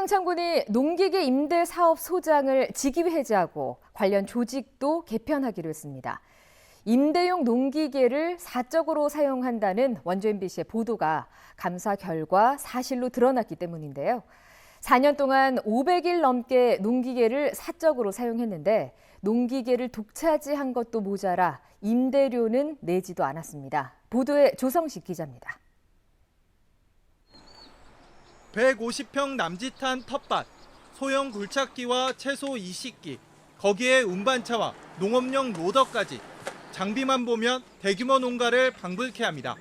평창군이 농기계 임대 사업 소장을 직위 해제하고 관련 조직도 개편하기로 했습니다. 임대용 농기계를 사적으로 사용한다는 원조 MBC의 보도가 감사 결과 사실로 드러났기 때문인데요. 4년 동안 500일 넘게 농기계를 사적으로 사용했는데 농기계를 독차지한 것도 모자라 임대료는 내지도 않았습니다. 보도에 조성식 기자입니다. 150평 남짓한 텃밭, 소형 굴착기와 채소 20기, 거기에 운반차와 농업용 로더까지 장비만 보면 대규모 농가를 방불케 합니다.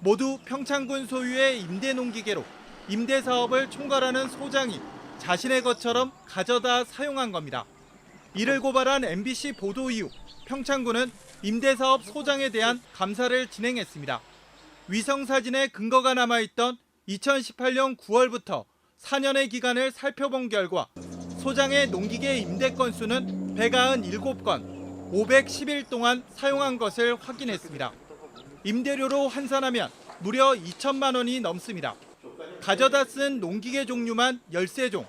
모두 평창군 소유의 임대 농기계로 임대 사업을 총괄하는 소장이 자신의 것처럼 가져다 사용한 겁니다. 이를 고발한 MBC 보도 이후 평창군은 임대 사업 소장에 대한 감사를 진행했습니다. 위성 사진에 근거가 남아있던 2018년 9월부터 4년의 기간을 살펴본 결과 소장의 농기계 임대 건수는 197건, 510일 동안 사용한 것을 확인했습니다. 임대료로 환산하면 무려 2천만 원이 넘습니다. 가져다 쓴 농기계 종류만 13종.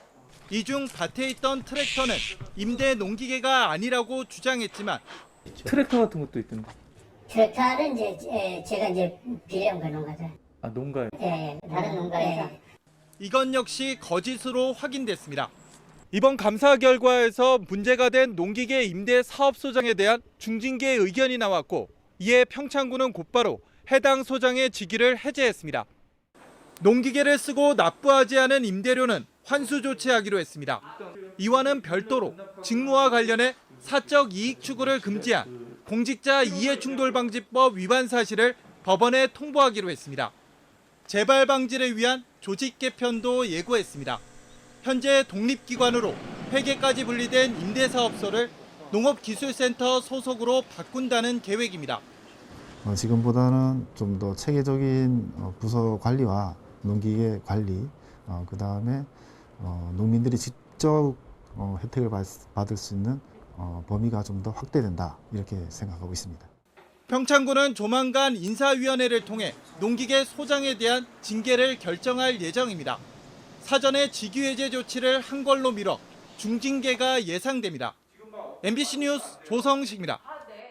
이 중 밭에 있던 트랙터는 임대 농기계가 아니라고 주장했지만 트랙터 같은 것도 있던데. 트랙터는 이제 에, 제가 이제 빌려온 거 농가죠. 아 농가에. 예, 다른 농가에서. 이건 역시 거짓으로 확인됐습니다. 이번 감사 결과에서 문제가 된 농기계 임대 사업 소장에 대한 중징계 의견이 나왔고 이에 평창군은 곧바로 해당 소장의 직위를 해제했습니다. 농기계를 쓰고 납부하지 않은 임대료는 환수 조치하기로 했습니다. 이와는 별도로 직무와 관련해 사적 이익 추구를 금지한 공직자 이해충돌방지법 위반 사실을 법원에 통보하기로 했습니다. 재발 방지를 위한 조직 개편도 예고했습니다. 현재 독립기관으로 회계까지 분리된 임대사업소를 농업기술센터 소속으로 바꾼다는 계획입니다. 어, 지금보다는 좀 더 체계적인 어, 부서 관리와 농기계 관리, 어, 그 다음에 어, 농민들이 직접 어, 혜택을 받, 받을 수 있는 어, 범위가 좀 더 확대된다 이렇게 생각하고 있습니다. 평창군은 조만간 인사위원회를 통해 농기계 소장에 대한 징계를 결정할 예정입니다. 사전에 직위해제 조치를 한 걸로 미뤄 중징계가 예상됩니다. MBC 뉴스 조성식입니다.